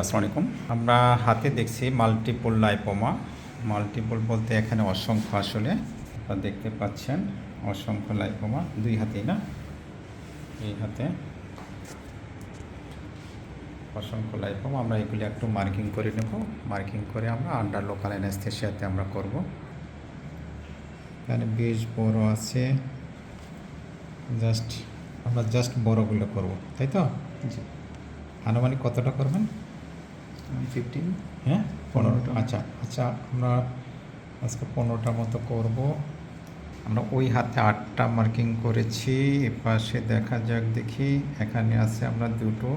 আসসালামু আলাইকুম। আমরা হাতে দেখছি মাল্টিপল লাইপোমা মাল্টিপল বলতে এখানে অসংখ্য আসলে। আপনারা দেখতে পাচ্ছেন অসংখ্য লাইপোমা দুই হাতেই না? এই হাতে। অসংখ্য লাইপোমা আমরা এগুলি একটু মার্কিং করে নেব। মার্কিং করে আমরা আন্ডার লোকাল অ্যানেস্থেশিয়াতে আমরা করব। এখানে বেশ বড় আছে। জাস্ট আমরা জাস্ট বড়গুলো করব তাই তো? জি। আনুমানিক কতটা করবেন? ফিফটিন হ্যাঁ? পনেরোটা। আচ্ছা আচ্ছা আমরা আজকে পনেরোটা মতো করব। আমরা ওই হাতে আটটা মার্কিং করেছি এপাশে দেখা যাক দেখি এখানে আছে আমরা দুটো।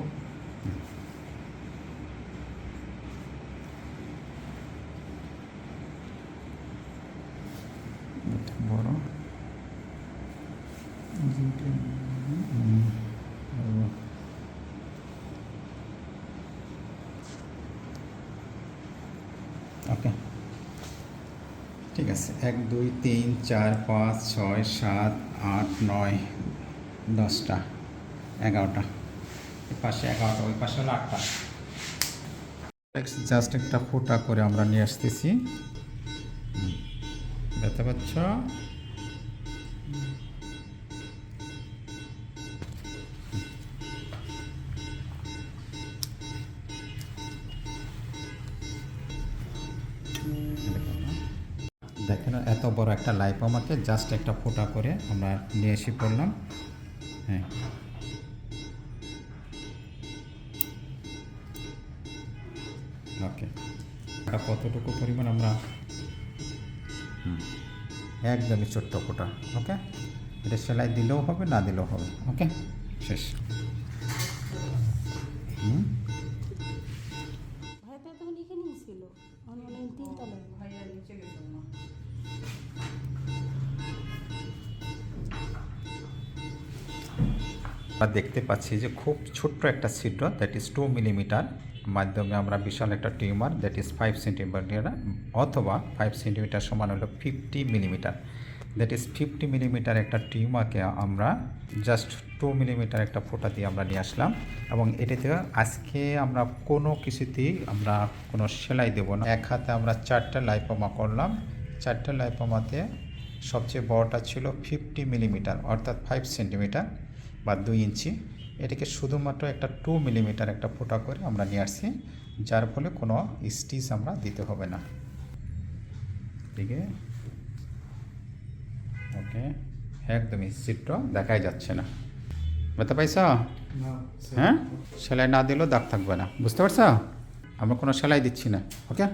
বড়। ওকে। ঠিক আছে, এক, দুই, তিন, চার, পাঁচ, ছয়, সাত, আট, নয়, দশটা, এগারোটা। এই পাশে এগারোটা, ওই পাশে হলো আটটা। জাস্ট একটা ফোটা করে আমরা নিয়ে আসতেছি। দেখতে পাচ্ছ? দেখেন এত বড় একটা লাইফ লাইপোমাকে জাস্ট একটা ফোঁটা করে আমরা নিয়ে এসে পড়লাম। হ্যাঁ। ওকে এটা কতটুকু পরিমাণ আমরা হুম, একদমই ছোট্ট ফোঁটা ওকে এটা সেলাই দিলেও হবে না দিলেও হবে ওকে শেষ। হুম। তো তখন এখানেই ছিল। অনলাইন তিনতলায় ভাইয়া নিচে গেছিল আমরা দেখতে পাচ্ছি যে খুব ছোট্ট একটা ছিদ্র দ্যাট ইজ টু মিলিমিটার মাধ্যমে আমরা বিশাল একটা tumour that is five centimetre অথবা ফাইভ সেন্টিমিটার সমান হলো fifty millimetre that is fifty millimetre একটা টিউমারকে আমরা জাস্ট টু মিলিমিটার একটা ফোঁটা দিয়ে আমরা নিয়ে আসলাম, এবং এটাতে আজকে আমরা কোনো কিছুতেই আমরা কোনো সেলাই দেবো না। এক হাতে আমরা চারটে লাইপোমা করলাম, চারটে লাইপোমাতে সবচেয়ে বড়টা ছিল ফিফটি মিলিমিটার অর্থাৎ ফাইভ সেন্টিমিটার বা দুই ইঞ্চি। এটাকে শুধুমাত্র একটা টু মিলিমিটার একটা ফোঁটা করে আমরা নিয়ে আসছি যার ফলে কোনো স্টিচ আমরা দিতে হবে না। ঠিক আছে ওকে একদমই চিত্র দেখাই যাচ্ছে না। বুঝতে পাইছ হ্যাঁ? সেলাই না দিলেও দাগ থাকবে না। বুঝতে পারছ? আমরা কোনো সেলাই দিচ্ছি না ওকে